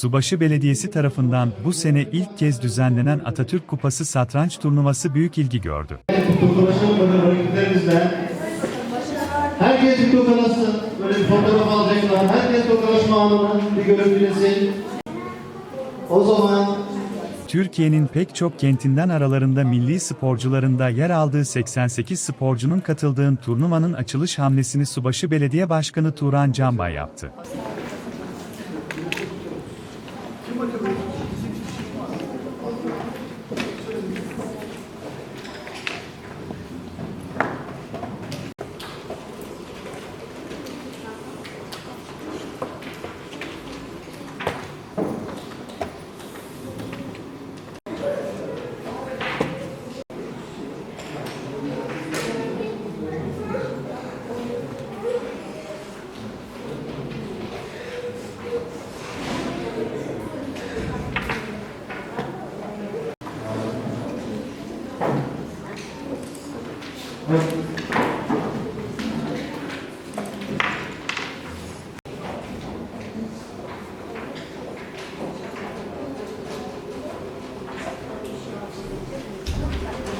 Subaşı Belediyesi tarafından bu sene ilk kez düzenlenen Atatürk Kupası satranç turnuvası büyük ilgi gördü. Herkes bir tokalasın. Böyle bir fotoğraf alacaklar. Herkes tokalaşma anını bir görüntülesin. O zaman Türkiye'nin pek çok kentinden aralarında milli sporcularında yer aldığı 88 sporcunun katıldığı turnuvanın açılış hamlesini Subaşı Belediye Başkanı Turan Canbay yaptı.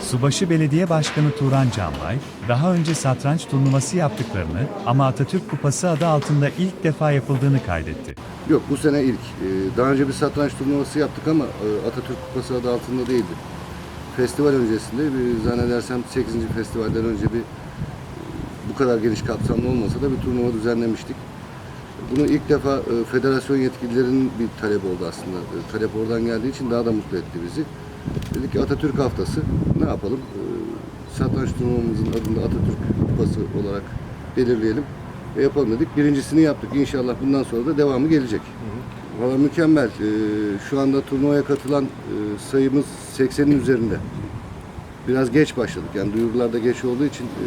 Subaşı Belediye Başkanı Turan Canbay, daha önce satranç turnuvası yaptıklarını ama Atatürk Kupası adı altında ilk defa yapıldığını kaydetti. Yok bu sene ilk. Ee, Daha önce bir satranç turnuvası yaptık ama e, Atatürk Kupası adı altında değildi. Festival öncesinde bir zannedersem 8. festivalden önce bir bu kadar geniş kapsamlı olmasa da bir turnuva düzenlemiştik. Bunu ilk defa e, federasyon yetkililerinin bir talep oldu aslında. E, Talep oradan geldiği için daha da mutlu etti bizi. Dedik ki Atatürk Haftası ne yapalım? E, Satranç turnuvamızın adını Atatürk Kupası olarak belirleyelim ve yapalım dedik. Birincisini yaptık. İnşallah bundan sonra da devamı gelecek. Valla mükemmel. Ee, şu anda turnuvaya katılan e, sayımız 80'in üzerinde. Biraz geç başladık. Yani duyurularda geç olduğu için e,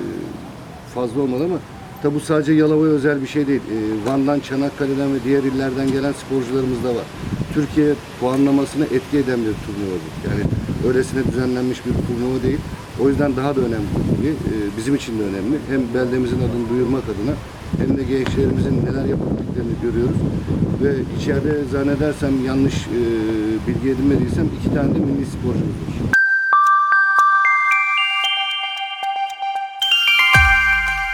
fazla olmadı ama tabi bu sadece Yalova'ya özel bir şey değil. E, Van'dan, Çanakkale'den ve diğer illerden gelen sporcularımız da var. Türkiye puanlamasına etki eden bir turnuva bu. Yani öylesine düzenlenmiş bir turnuva değil. O yüzden daha da önemli. E, bizim için de önemli. Hem beldemizin adını duyurmak adına hem de gençlerimizin neler yapabildiklerini görüyoruz. Ve içeride zannedersem yanlış e, bilgi edinmediysem iki tane de milli sporcumuz var.